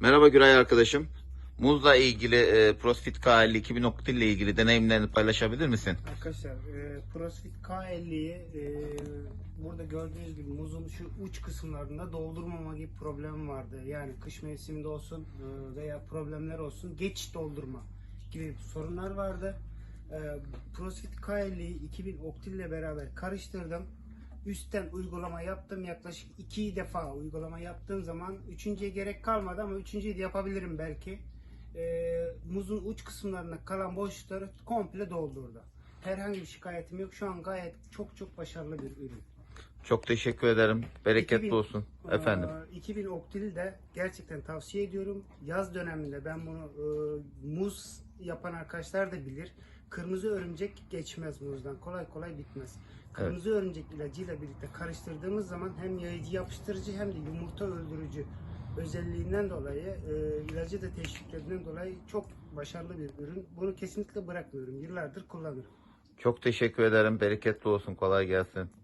Merhaba Güray arkadaşım. Muzla ilgili e, CrossFit K50 2000 oktil ile ilgili deneyimlerini paylaşabilir misin? Arkadaşlar e, CrossFit K50'yi e, burada gördüğünüz gibi muzun şu uç kısımlarında doldurmama gibi problem vardı. Yani kış mevsiminde olsun e, veya problemler olsun geç doldurma gibi sorunlar vardı. E, CrossFit K50'yi 2000 oktil ile beraber karıştırdım. Üstten uygulama yaptım. Yaklaşık iki defa uygulama yaptığım zaman üçüncüye gerek kalmadı ama üçüncüyü de yapabilirim belki. E, muzun uç kısımlarında kalan boşlukları komple doldurdu. Herhangi bir şikayetim yok. Şu an gayet çok çok başarılı bir ürün. Çok teşekkür ederim. Bereketli 2000 olsun. Efendim. Ee, 2000 oktil de gerçekten tavsiye ediyorum. Yaz döneminde ben bunu e, muz yapan arkadaşlar da bilir. Kırmızı örümcek geçmez muzdan. Kolay kolay bitmez. Kırmızı örümcek ilacıyla birlikte karıştırdığımız zaman hem yayıcı yapıştırıcı hem de yumurta öldürücü özelliğinden dolayı e, ilacı da teşviklerinden dolayı çok başarılı bir ürün. Bunu kesinlikle bırakmıyorum. Yıllardır kullanırım. Çok teşekkür ederim. Bereketli olsun. Kolay gelsin.